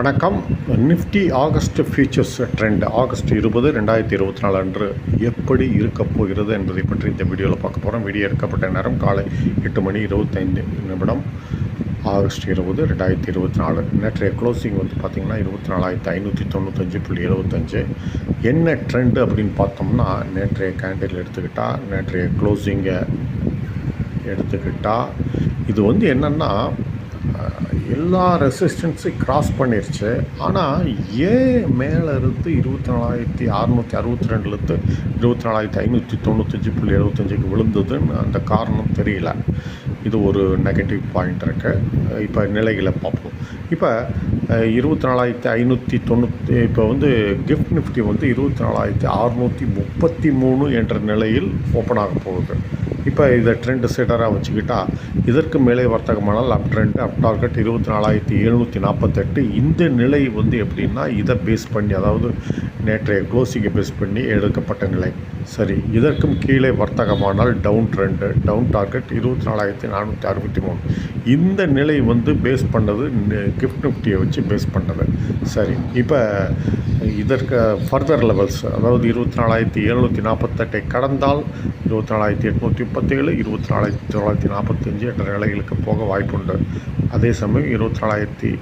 வணக்கம். Nifty August futures trend August இருபது ரெண்டாயிரத்தி இருபத்தி நாலு அன்று எப்படி இருக்கப் போகிறது என்பதை பற்றி இந்த வீடியோவில் பார்க்க போகிறோம் வீடியோ எடுக்கப்பட்ட நேரம் காலை எட்டு மணி இருபத்தைந்து நிமிடம். ஆகஸ்ட் இருபது ரெண்டாயிரத்தி இருபத்தி நாலு. நேற்றைய க்ளோசிங் வந்து பார்த்திங்கன்னா இருபத்தி நாலாயிரத்தி ஐநூற்றி தொண்ணூத்தஞ்சு புள்ளி எழுபத்தஞ்சு. என்ன ட்ரெண்டு அப்படின்னு பார்த்தோம்னா நேற்றைய கேண்டில் எடுத்துக்கிட்டால் நேற்றைய க்ளோசிங்கை எடுத்துக்கிட்டால் இது வந்து என்னென்னா எல்லா ரெசிஸ்டன்ஸையும் கிராஸ் பண்ணிருச்சு. ஆனால் ஏன் மேலே இருந்து இருபத்தி நாலாயிரத்தி அறநூற்றி அறுபத்தி ரெண்டுலேருந்து இருபத்தி நாலாயிரத்தி ஐநூற்றி தொண்ணூத்தஞ்சு புள்ளி எழுபத்தஞ்சுக்கு விழுந்ததுன்னு அந்த காரணம் தெரியல. இது ஒரு நெகட்டிவ் பாயிண்ட் இருக்கு. இப்போ நிலைகளை பார்ப்போம். இப்போ இருபத்தி நாலாயிரத்தி ஐநூற்றி தொண்ணூற்றி இப்போ வந்து கிஃப்ட் நிஃப்டி வந்து இருபத்தி நாலாயிரத்தி அறநூற்றி முப்பத்தி மூணு என்ற நிலையில் ஓப்பன் ஆக போகுது. இப்போ இதை ட்ரெண்ட் செட்டராக வச்சுக்கிட்டால் இதற்கு மேலே வர்த்தகமானால் அப் ட்ரெண்ட் அப் டார்கெட் இருபத்தி நாலாயிரத்தி எழுநூற்றி நாற்பத்தெட்டு இந்த நிலை வந்து எப்படின்னா இதை பேஸ் பண்ணி அதாவது நேற்றைய க்ளோசிங்கை பேஸ் பண்ணி எடுக்கப்பட்ட நிலை. சரி இதற்கும் கீழே வர்த்தகமானால் டவுன் ட்ரெண்டு டவுன் டார்கெட் இருபத்தி நாலாயிரத்தி நானூற்றி அறுபத்தி மூணு. இந்த நிலை வந்து பேஸ் பண்ணது கிஃப்ட் நிஃப்டியை வச்சு பேஸ் பண்ணது. சரி இப்போ இதற்கு ஃபர்தர் லெவல்ஸ் அதாவது இருபத்தி நாலாயிரத்தி எழுநூற்றி நாற்பத்தெட்டை கடந்தால் இருபத்தி நாலாயிரத்தி எட்நூற்றி முப்பத்தேழு இருபத்தி நாலாயிரத்தி தொள்ளாயிரத்தி நாற்பத்தஞ்சு என்ற நிலைகளுக்கு போக வாய்ப்புண்டு. அதே சமயம் இருபத்தி நாலாயிரத்தி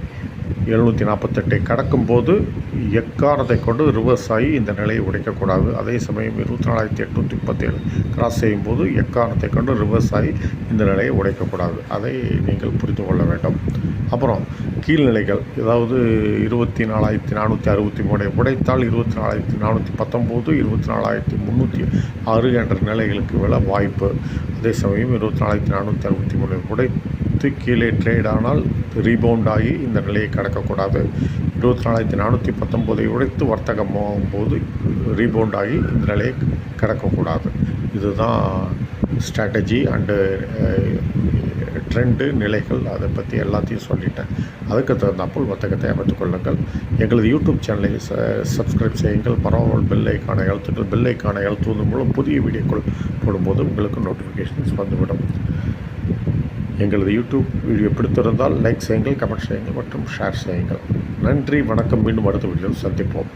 எழுநூற்றி நாற்பத்தெட்டை கடக்கும்போது எக்காரத்தை கொண்டு ரிவர்ஸ் ஆகி இந்த நிலையை உடைக்கக்கூடாது. அதே சமயம் இருபத்தி நாலாயிரத்தி எட்நூற்றி முப்பத்தேழு கிராஸ் செய்யும்போது எக்காரத்தை கொண்டு ரிவர்ஸ் ஆகி இந்த நிலையை உடைக்கக்கூடாது. அதை நீங்கள் புரிந்து கொள்ள வேண்டும். அப்புறம் கீழ்நிலைகள் அதாவது இருபத்தி நாலாயிரத்தி நானூற்றி அறுபத்தி மூணை உடைத்தால் இருபத்தி நாலாயிரத்தி நானூற்றி பத்தொம்போது இருபத்தி நாலாயிரத்தி முந்நூற்றி ஆறு என்ற நிலைகளுக்கு விழ வாய்ப்பு. அதே சமயம் இருபத்தி நாலாயிரத்தி நானூற்றி அறுபத்தி மூணை எடுத்து கீழே ட்ரேட் ஆனால் ரீபவுண்ட் ஆகி இந்த நிலையை கடக்கக்கூடாது. இருபத்தி நாலாயிரத்தி நானூற்றி பத்தொம்போதை உடைத்து வர்த்தகம் போகும்போது ரீபவுண்ட் ஆகி இந்த நிலையை கடக்கக்கூடாது. இதுதான் ஸ்ட்ராட்டஜி அண்டு ட்ரெண்டு நிலைகள். அதை பற்றி எல்லாத்தையும் சொல்லிட்டேன். அதுக்கு தகுந்தாப்போல் வர்த்தகத்தை அமைத்துக் கொள்ளுங்கள். எங்களது யூடியூப் சேனலை ச சப்ஸ்கிரைப் செய்யுங்கள். பரவாயில் பெல் ஐக்கானை அழுத்துங்கள். பெல் ஐக்கானை அழுத்துவதன் மூலம் புதிய வீடியோக்கள் போடும்போது உங்களுக்கு நோட்டிஃபிகேஷன்ஸ் வந்துவிடும். எங்களது யூடியூப் வீடியோ பிடித்திருந்தால் லைக் செய்யுங்கள் கமெண்ட் செய்யுங்கள் மற்றும் ஷேர் செய்யுங்கள். நன்றி வணக்கம். மீண்டும் அடுத்த வீடியோவில் சந்திப்போம்.